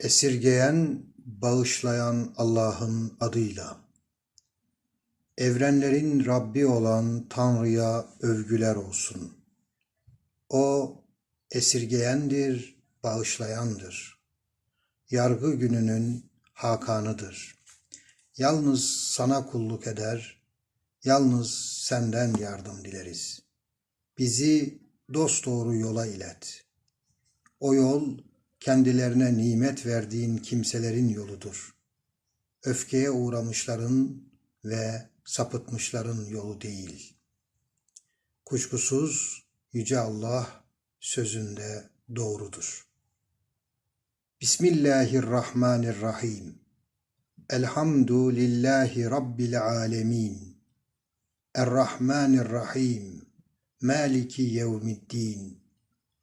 Esirgeyen, bağışlayan Allah'ın adıyla. Evrenlerin Rabbi olan Tanrı'ya övgüler olsun. O esirgeyendir, bağışlayandır. Yargı gününün hakanıdır. Yalnız sana kulluk eder, yalnız senden yardım dileriz. Bizi dosdoğru yola ilet. O yol kendilerine nimet verdiğin kimselerin yoludur. Öfkeye uğramışların ve sapıtmışların yolu değil. Kuşkusuz Yüce Allah sözünde doğrudur. Bismillahirrahmanirrahim. Elhamdülillahi Rabbil alemin. Errahmanirrahim. Maliki yevmiddin.